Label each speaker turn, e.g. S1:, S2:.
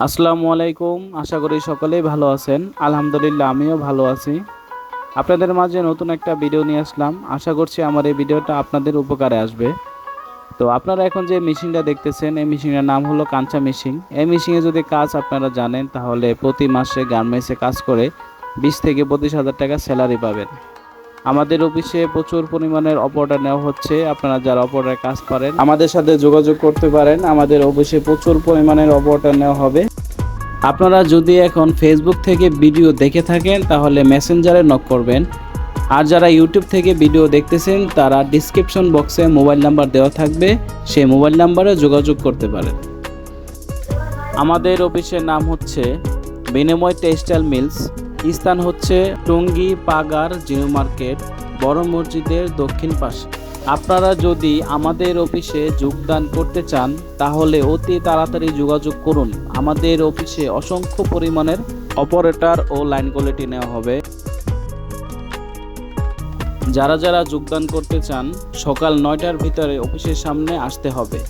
S1: আসসালামু আলাইকুম, আশা করি সকলেই ভালো আছেন। আলহামদুলিল্লাহ, আমিও ভালো আছি। আপনাদের মাঝে নতুন একটা ভিডিও নিয়ে আসলাম। আশা করছি আমার এই ভিডিওটা আপনাদের উপকারে আসবে। তো আপনারা এখন যে মেশিনটা দেখতেছেন, এই মেশিনের নাম হলো কাঞ্চা মেশিন এই মেশিনে যদি কাজ আপনারা জানেন, তাহলে প্রতি মাসে গার্মেন্টসে কাজ করে বিশ থেকে পঁচিশ হাজার টাকা স্যালারি পাবেন। আমাদের অফিসে প্রচুর পরিমাণের অপরডার নেওয়া হচ্ছে। আপনারা যারা অপরডার কাজ পারেন আমাদের সাথে যোগাযোগ করতে পারেন। আমাদের অফিসে প্রচুর পরিমাণের অপরডার নেওয়া হবে। আপনারা যদি এখন ফেসবুক থেকে ভিডিও দেখে থাকেন তাহলে মেসেঞ্জারে নক করবেন। আর যারা ইউটিউব থেকে ভিডিও দেখতেছেন তারা ডিসক্রিপশন বক্সে মোবাইল নাম্বার দেওয়া থাকবে। সেই মোবাইল নাম্বারে যোগাযোগ করতে পারেন। আমাদের অফিসের নাম হচ্ছে বিনিময় টেক্সটাইল মিলস। স্থান হচ্ছে টঙ্গী পাগার জিও মার্কেট, বড় মসজিদের দক্ষিণ পাশে। আপনারা যদি আমাদের অফিসে যোগদান করতে চান, তাহলে অতি তাড়াতাড়ি যোগাযোগ করুন। আমাদের অফিসে অসংখ্য পরিমাণের অপারেটর ও লাইন কোয়ালিটি নেওয়া হবে। যারা যারা যোগদান করতে চান, সকাল নয়টার ভিতরে অফিসের সামনে আসতে হবে।